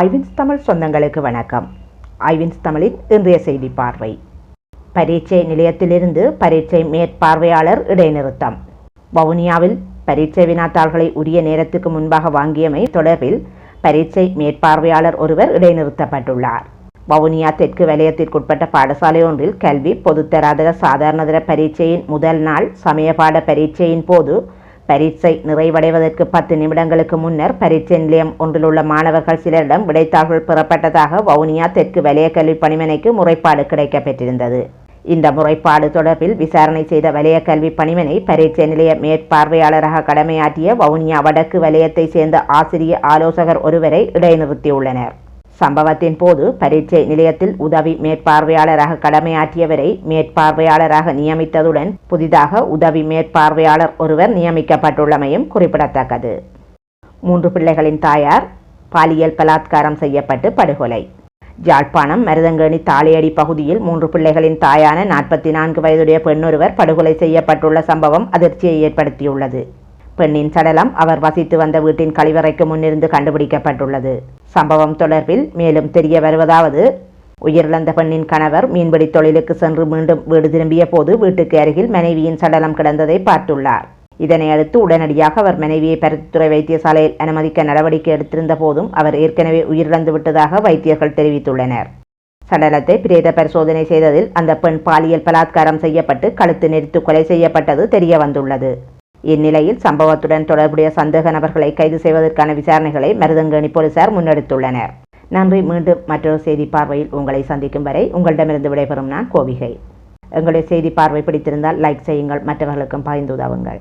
ஐவின்ஸ் தமிழ் சொந்தங்களுக்கு வணக்கம். ஐவின்ஸ் தமிழின் இன்றைய செய்தி பார்வை. பரீட்சை நிலையத்திலிருந்து பரீட்சை மேற்பார்வையாளர் இடைநிறுத்தம். வவுனியாவில் பரீட்சை வினாத்தாள்களை உரிய நேரத்துக்கு முன்பாக வாங்கியமை தொடர்பில் பரீட்சை மேற்பார்வையாளர் ஒருவர் இடைநிறுத்தப்பட்டுள்ளார். வவுனியா தெற்கு வலயத்திற்குட்பட்ட பாடசாலை ஒன்றில் கல்வி பொதுத்தராதர சாதாரணதர பரீட்சையின் முதல் நாள் சமயபாட பரீட்சையின் போது பரீட்சை நிறைவடைவதற்கு பத்து நிமிடங்களுக்கு முன்னர் பரீட்சை நிலையம் ஒன்றில் உள்ள மாணவர்கள் சிலரிடம் விடைத்தாள்கள் பெறப்பட்டதாக வவுனியா தெற்கு வலய கல்வி பணிமனைக்கு முறைப்பாடு கிடைக்கப்பெற்றிருந்தது. இந்த முறைப்பாடு தொடர்பில் விசாரணை செய்த வலய கல்வி பணிமனை பரீட்சை நிலைய மேற்பார்வையாளராக கடமையாற்றிய வவுனியா வடக்கு வலயத்தை சேர்ந்த ஆசிரிய ஆலோசகர் ஒருவரை இடைநிறுத்தியுள்ளனர். சம்பவத்தின் போது பரீட்சை நிலையத்தில் உதவி மேற்பார்வையாளராக கடமையாற்றியவரை மேற்பார்வையாளராக நியமித்ததுடன் புதிதாக உதவி மேற்பார்வையாளர் ஒருவர் நியமிக்கப்பட்டுள்ளமையும் குறிப்பிடத்தக்கது. மூன்று பிள்ளைகளின் தாயார் பாலியல் பலாத்காரம் செய்யப்பட்டு படுகொலை. ஜாழ்ப்பாணம் மருதங்கேணி தாளையடி பகுதியில் மூன்று பிள்ளைகளின் தாயான நாற்பத்தி நான்கு வயதுடைய பெண்ணொருவர் படுகொலை செய்யப்பட்டுள்ள சம்பவம் அதிர்ச்சியை ஏற்படுத்தியுள்ளது. பெண்ணின் சடலம் அவர் வசித்து வந்த வீட்டின் கழிவறைக்கு முன்னிருந்து கண்டுபிடிக்கப்பட்டுள்ளது. சம்பவம் தொடர்பில் மேலும் தெரிய வருவதாவது உயிரிழந்த பெண்ணின் கணவர் மீன்பிடி தொழிலுக்கு சென்று மீண்டும் வீடு திரும்பிய போது வீட்டுக்கு அருகில் மனைவியின் சடலம் கிடந்ததை பார்த்துள்ளார். இதனை அடுத்து உடனடியாக அவர் மனைவியை பருத்தித்துறை வைத்தியசாலையில் அனுமதிக்க நடவடிக்கை எடுத்திருந்த போதும் அவர் ஏற்கனவே உயிரிழந்து விட்டதாக வைத்தியர்கள் தெரிவித்துள்ளனர். சடலத்தை பிரேத பரிசோதனை செய்ததில் அந்த பெண் பாலியல் பலாத்காரம் செய்யப்பட்டு கழுத்து நெரித்து கொலை செய்யப்பட்டது தெரிய வந்துள்ளது. இந்நிலையில் சம்பவத்துடன் தொடர்புடைய சந்தேக நபர்களை கைது செய்வதற்கான விசாரணைகளை மருதங்கேணி போலீசார் முன்னெடுத்துள்ளனர். நன்றி. மீண்டும் மற்றொரு செய்தி பார்வையில் உங்களை சந்திக்கும் வரை உங்களிடமிருந்து விடைபெறும் நான் கோவிகை. எங்களுடைய செய்தி பார்வை பிடித்திருந்தால் லைக் செய்யுங்கள். மற்றவர்களுக்கும் பகிர்ந்து உதவுங்கள்.